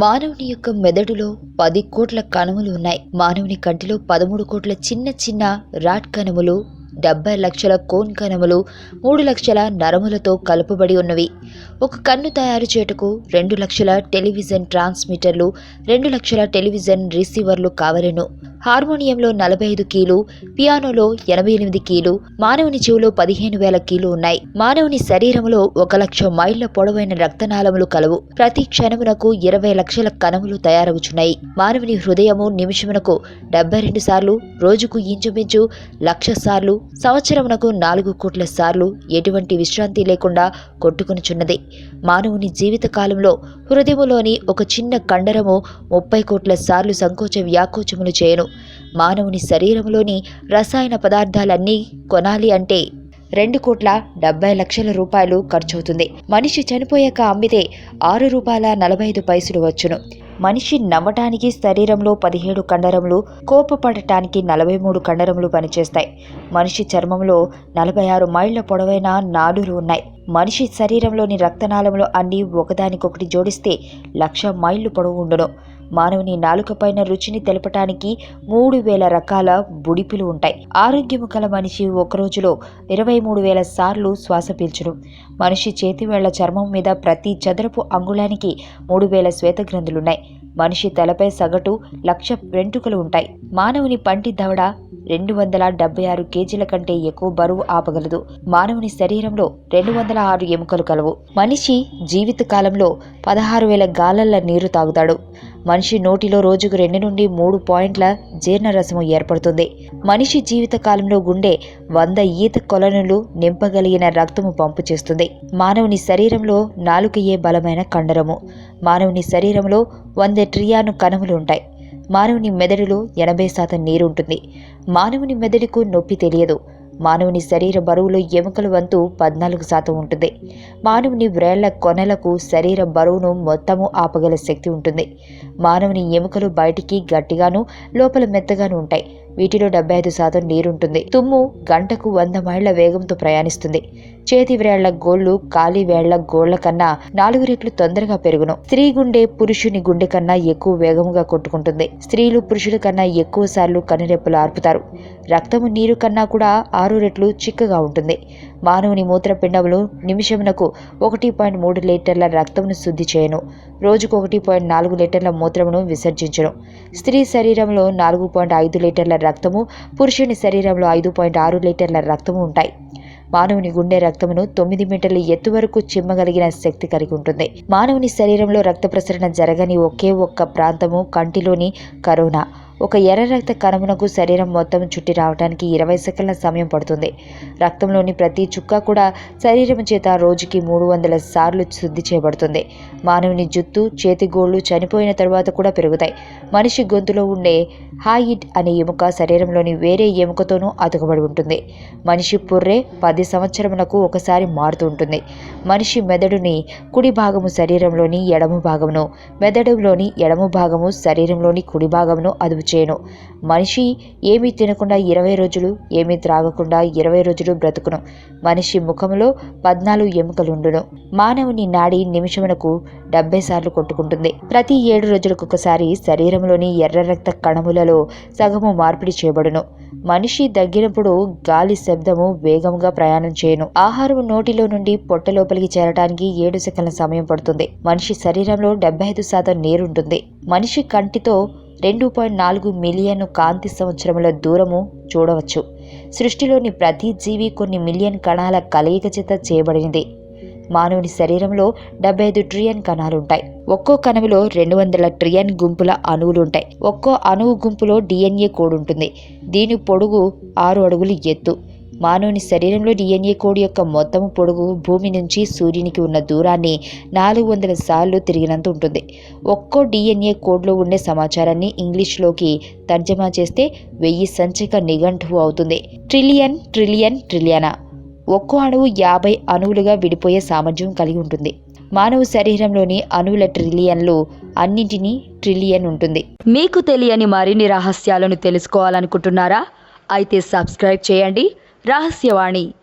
మానవుని యొక్క మెదడులో పది కోట్ల కణములు ఉన్నాయి. మానవుని కంటిలో పదమూడు కోట్ల చిన్న చిన్న రాట్ కణములు డెబ్బై లక్షల కోన్ కణములు మూడు లక్షల నరములతో కలుపబడి ఉన్నవి. ఒక కన్ను తయారు చేయుటకు రెండు లక్షల టెలివిజన్ ట్రాన్స్మిటర్లు రెండు లక్షల టెలివిజన్ రిసీవర్లు కావలెను. హార్మోనియంలో నలభై ఐదు కీలు పియానోలో ఎనభై ఎనిమిది కీలు మానవుని చెవులో పదిహేను వేల కీలు ఉన్నాయి. మానవుని శరీరంలో ఒక లక్ష మైళ్ళ పొడవైన రక్తనాళములు కలవు. ప్రతి క్షణమునకు ఇరవై లక్షల కణములు తయారవుచున్నాయి. మానవుని హృదయము నిమిషమునకు డెబ్బై రెండు సార్లు రోజుకు ఇంచుమించు లక్ష సార్లు సంవత్సరమునకు నాలుగు కోట్ల సార్లు ఎటువంటి విశ్రాంతి లేకుండా కొట్టుకునిచున్నది. మానవుని జీవిత కాలంలో హృదయములోని ఒక చిన్న కండరము ముప్పై కోట్ల సార్లు సంకోచ వ్యాకోచములు చేయను. మానవుని శరీరంలోని రసాయన పదార్థాలన్నీ కొనాలి అంటే రెండు కోట్ల డెబ్బై లక్షల రూపాయలు ఖర్చవుతుంది. మనిషి చనిపోయాక అమ్మితే ఆరు రూపాయల నలభై ఐదు పైసలు వచ్చును. మనిషి నవ్వటానికి శరీరంలో పదిహేడు కండరములు కోపపడటానికి నలభై మూడు కండరములు పనిచేస్తాయి. మనిషి చర్మంలో నలభై ఆరు మైళ్ళ పొడవైన నాడులు ఉన్నాయి. మనిషి శరీరంలోని రక్తనాళములు అన్నీ ఒకదానికొకటి జోడిస్తే లక్ష మైళ్ళు పొడవు ఉండును. మానవుని నాలుకపైన రుచిని తెలపటానికి మూడు వేల రకాల బుడిపిలు ఉంటాయి. ఆరోగ్యము కల మనిషి ఒక రోజులో ఇరవై మూడు వేల సార్లు శ్వాస పీల్చును. మనిషి చేతివేళ్ళ చర్మం మీద ప్రతి చదరపు అంగుళానికి మూడు వేల శ్వేతగ్రంథులున్నాయి మనిషి తలపై సగటు లక్ష వెంట్రుకలు ఉంటాయి. మానవుని పంటి దవడ రెండు వందల డెబ్బై ఆరు కేజీల కంటే ఎక్కువ బరువు ఆపగలదు. మానవుని శరీరంలో రెండు వందల ఆరు ఎముకలు కలవు. మనిషి జీవిత కాలంలో పదహారు వేల గాలల్ల నీరు తాగుతాడు. మనిషి నోటిలో రోజుకు రెండు నుండి మూడు పాయింట్ల జీర్ణరసము ఏర్పడుతుంది. మనిషి జీవితకాలంలో గుండె వంద ఈత కొలనులు నింపగలిగిన రక్తము పంపు చేస్తుంది. మానవుని శరీరంలో నాలుకయే బలమైన కండరము. మానవుని శరీరంలో వంద ట్రియాను కణములు ఉంటాయి. మానవుని మెదడులో ఎనభై శాతం నీరు ఉంటుంది. మానవుని మెదడుకు నొప్పి తెలియదు. మానవుని శరీర బరువులో ఎముకల వంతు పద్నాలుగు శాతం ఉంటుంది. మానవుని వ్రేళ్ళ కొనలకు శరీర బరువును మొత్తము ఆపగల శక్తి ఉంటుంది. మానవుని ఎముకలు బయటికి గట్టిగాను లోపల మెత్తగాను ఉంటాయి. వీటిలో డెబ్బై ఐదు శాతం నీరుంటుంది. తుమ్ము గంటకు వంద మైళ్ళ వేగంతో ప్రయాణిస్తుంది. చేతి వేళ్ళ గోళ్ళు కాలి వేళ్ళ గోళ్ళ కన్నా నాలుగు రెట్లు తొందరగా పెరుగును. స్త్రీ గుండె పురుషుని గుండె కన్నా ఎక్కువ వేగముగా కొట్టుకుంటుంది. స్త్రీలు పురుషుల కన్నా ఎక్కువ సార్లు కనురెప్పలు ఆర్పుతారు. రక్తము నీరు కన్నా కూడా ఆరు రెట్లు చిక్కగా ఉంటుంది. మానవుని మూత్రపిండములు నిమిషమునకు ఒకటి పాయింట్ మూడు లీటర్ల రక్తమును శుద్ధి చేయను. రోజుకు ఒకటి పాయింట్ నాలుగు లీటర్ల మూత్రమును విసర్జించను. స్త్రీ శరీరంలో నాలుగు పాయింట్ ఐదు లీటర్ల రక్తము పురుషుని శరీరంలో ఐదు పాయింట్ ఆరు లీటర్ల రక్తము ఉంటాయి. మానవుని గుండె రక్తమును తొమ్మిది మీటర్ల ఎత్తు వరకు చిమ్మగలిగిన శక్తి కలిగి ఉంటుంది. మానవుని శరీరంలో రక్త ప్రసరణ జరగని ఒకే ఒక్క ప్రాంతము కంటిలోని కరోనా. ఒక ఎర్ర రక్త కణమునకు శరీరం మొత్తం చుట్టి రావడానికి ఇరవై సెకండ్ల సమయం పడుతుంది. రక్తంలోని ప్రతి చుక్క కూడా శరీరం చేత రోజుకి మూడు వందల సార్లు శుద్ధి చేయబడుతుంది. మానవుని జుత్తు చేతిగోళ్ళు చనిపోయిన తర్వాత కూడా పెరుగుతాయి. మనిషి గొంతులో ఉండే హాయిట్ అనే ఎముక శరీరంలోని వేరే ఎముకతోనూ అతుకబడి ఉంటుంది. మనిషి పుర్రే పది సంవత్సరములకు ఒకసారి మారుతూ ఉంటుంది. మనిషి మెదడుని కుడి భాగము శరీరంలోని ఎడమ భాగమును మెదడులోని ఎడమ భాగము శరీరంలోని కుడి భాగమును అదుపు చేయను. మనిషి ఏమీ తినకుండా ఇరవై రోజులు ఏమీ త్రాగకుండా ఇరవై రోజులు బ్రతుకును. మనిషి ముఖంలో పద్నాలుగు ఎముకలుండును. మానవుని నాడి నిమిషమునకు డెబ్బై సార్లు కొట్టుకుంటుంది. ప్రతి ఏడు రోజులకు ఒకసారి శరీరంలోని ఎర్ర రక్త కణములలో సగము మార్పిడి చేయబడును. మనిషి దగ్గినప్పుడు గాలి శబ్దము వేగంగా ప్రయాణం చేయను. ఆహారం నోటిలో నుండి పొట్ట లోపలికి చేరడానికి ఏడు సెకండ్ల సమయం పడుతుంది. మనిషి శరీరంలో డెబ్బై ఐదు శాతం నీరుంటుంది. మనిషి కంటితో రెండు పాయింట్ నాలుగు మిలియన్ కాంతి సంవత్సరముల దూరము చూడవచ్చు. సృష్టిలోని ప్రతి జీవి కొన్ని మిలియన్ కణాల కలయిక చేత చేయబడినది. మానవుని శరీరంలో డెబ్బై ఐదు ట్రిలియన్ కణాలు ఉంటాయి ఒక్కో కణములో రెండు వందల ట్రిలియన్ గుంపుల అణువులు ఉంటాయి ఒక్కో అణువు గుంపులో డిఎన్ఏ కోడ్ ఉంటుంది దీని పొడుగు ఆరు అడుగులు ఎత్తు. మానవుని శరీరంలో డిఎన్ఏ కోడ్ యొక్క మొత్తం పొడుగు భూమి నుంచి సూర్యునికి ఉన్న దూరాన్ని నాలుగు వందల సార్లు తిరిగినంత ఉంటుంది. ఒక్కో డిఎన్ఏ కోడ్లో ఉండే సమాచారాన్ని ఇంగ్లీష్లోకి తర్జమా చేస్తే వెయ్యి సంచిక నిఘంటువు అవుతుంది. ట్రిలియన్ ట్రిలియన్ ట్రిలియనా? ఒక్కో అణువు యాభై అణువులుగా విడిపోయే సామర్థ్యం కలిగి ఉంటుంది. మానవ శరీరంలోని అణువుల ట్రిలియన్లు అన్నింటినీ ట్రిలియన్ ఉంటుంది. మీకు తెలియని మరిన్ని రహస్యాలను తెలుసుకోవాలనుకుంటున్నారా? అయితే సబ్స్క్రైబ్ చేయండి. ரகசியவாணி.